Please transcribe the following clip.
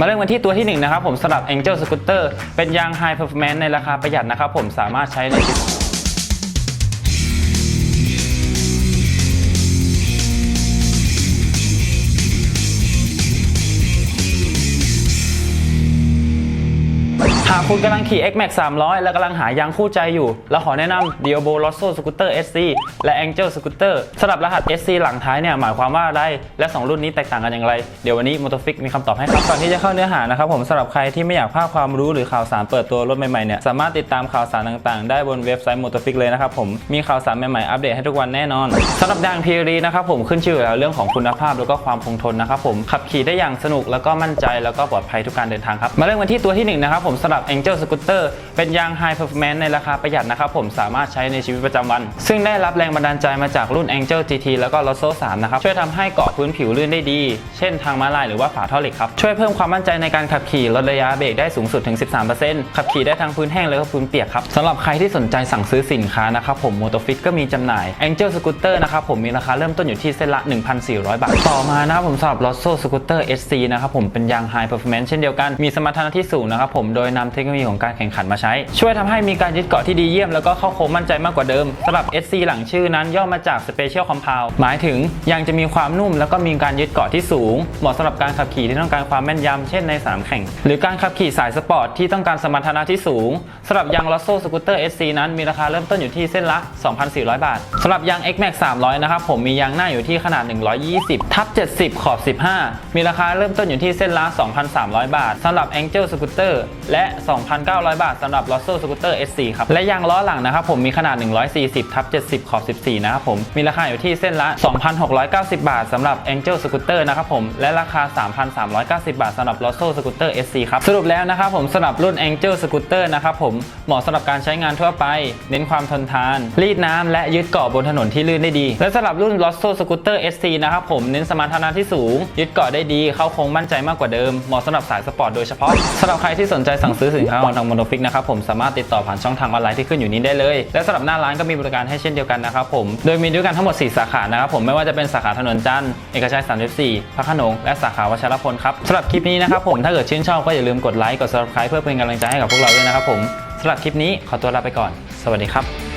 มาเริ่มกันที่ตัวที่1นะครับผมสำหรับ Angel Scooter เป็นยาง High Performance ในราคาประหยัดนะครับผมสามารถใช้ใน หากคุณกำลังขี่ X Max 300 และกำลังหายางคู่ใจอยู่ เราขอแนะนำ Diobo Rosso Scooter SC และ Angel Scooter สำหรับรหัส SC หลังท้ายเนี่ยหมายความว่าอะไร และ 2 รุ่นนี้แตกต่างกันอย่างไร เดี๋ยววันนี้ Motofix มีคำตอบให้ครับก่อนที่จะเข้าเนื้อหานะครับผมสำหรับใครที่ไม่อยากพลาดความรู้หรือข่าวสารเปิดตัวรถใหม่ๆเนี่ยสามารถติดตามข่าวสารต่างๆ ได้บนเว็บไซต์ Motofix เลยนะครับผมมีข่าวสารใหม่ๆอัปเดตให้ทุกวันแน่นอนสำหรับยาง PRD นะครับผมขึ้นชื่อแล้วเรื่องของคุณภาพแล้วก็ความคงทนนะครับผมขับขี่ได้อย่างสนุกแล้วก็มั่นใจแล้วก็ปลอดภัยทุกการเดินทางครับมาเริ่มกันที่ตัวที่หนึ่งนะครับผมสำหรับ Angel Scooter เป็นยาง High Performance ในราคาประหยัดนะครับผมสามารถใช้ในชีวิตประจำวัน ซึ่งได้รับแรงบันดาลใจมาจากรุ่น Angel GT แล้วก็ Rosso 3นะครับช่วยทำให้เกาะพื้นผิวลื่นได้ดี เช่นทางม้าลายหรือว่าฝาท่อเหล็กครับช่วยเพิ่มความมั่นใจในการขับขี่ลดระยะเบรกได้สูงสุดถึง 13%ขับขี่ได้ทั้งพื้นแห้งแล้วก็พื้นเปียกครับสำหรับใครที่สนใจสั่งซื้อสินค้านะครับผม Motofit ก็มีจำหน่าย Angel Scooter นะครับผมมีราคาเริ่มต้นอยู่ที่เส้นละ 1,400 บาท ต่อมานะครับผมสำหรับ Rosso Scooter SC นะครับผมเป็นยาง High Performance เช่นเดียวกันมีสมรรถนะที่สูงนะครับผมโดยนำเทคโนโลยีของการแข่งขันมาใช้ ช่วยทำให้มีการยึดเกาะที่ดีเยี่ยมแล้วก็เข้าโค้งมั่นใจมากกว่าเดิมสำหรับ SC หลังชื่อนั้นย่อมาจาก Special Compound หมายถึงยางจะมีความนุ่มแล้วก็มีการยึดเกาะที่สูง เหมาะสำหรับการขับขี่ที่ต้องการความแม่นยำเช่นในสนามแข่ง หรือการขับขี่สายสปอร์ตที่ต้องการสมรรถนะที่สูงสำหรับยาง Rosso Scooter SC นั้นมีราคาเริ่มต้นอยู่ที่เส้นละ 2,400 บาทสำหรับยาง X Max 300 นะครับผมมียางหน้าอยู่ที่ขนาด 120ทับ70 ขอบ 15 มีราคาเริ่มต้นอยู่ที่เส้นละ 2,300 บาทสำหรับ Angel Scooter และ2,900 บาทสำหรับ Rosso Scooter SC ครับ และยางล้อหลังนะครับผมมีขนาด 140ทับ70 ขอบ 14 นะครับผม มีราคาอยู่ที่เส้นละ 2,690 บาทสำหรับ Angel Scooter นะครับผม และราคา 3,390 บาทสำหรับ Rosso Scooter SC ครับ สรุปแล้วนะครับผมสำหรับรุ่น Angel Scooter นะครับผม เหมาะสำหรับการใช้งานทั่วไป เน้นความทนทาน รีดน้ำและยึดเกาะบนถนนที่ลื่นได้ดี และสำหรับรุ่น Rosso Scooter SC นะครับผม เน้นสมรรถนะที่สูง ยึดเกาะได้ดี เข้าโค้งมั่นใจมากกว่าเดิม เหมาะสำหรับสายสปอร์ตโดยเฉพาะสำหรับใครที่สนใจสั่งซื้อสินค้าของทางโมโนฟิกนะครับผมสามารถติดต่อผ่านช่องทางออนไลน์ที่ขึ้นอยู่นี้ได้เลย และสำหรับหน้าร้านก็มีบริการให้เช่นเดียวกันนะครับผมโดยมีด้วยกันทั้งหมด 4 สาขานะครับผมไม่ว่าจะเป็นสาขาถนนจันทร์เอกชัย 34 พระขนงและสาขาวัชรพลครับสำหรับคลิปนี้นะครับผมถ้าเกิดชื่นชอบก็อย่าลืมกดไลค์กด subscribe เพื่อเป็นกำลังใจให้กับพวกเราด้วยนะครับผมสำหรับคลิปนี้ขอตัวลาไปก่อน สวัสดีครับ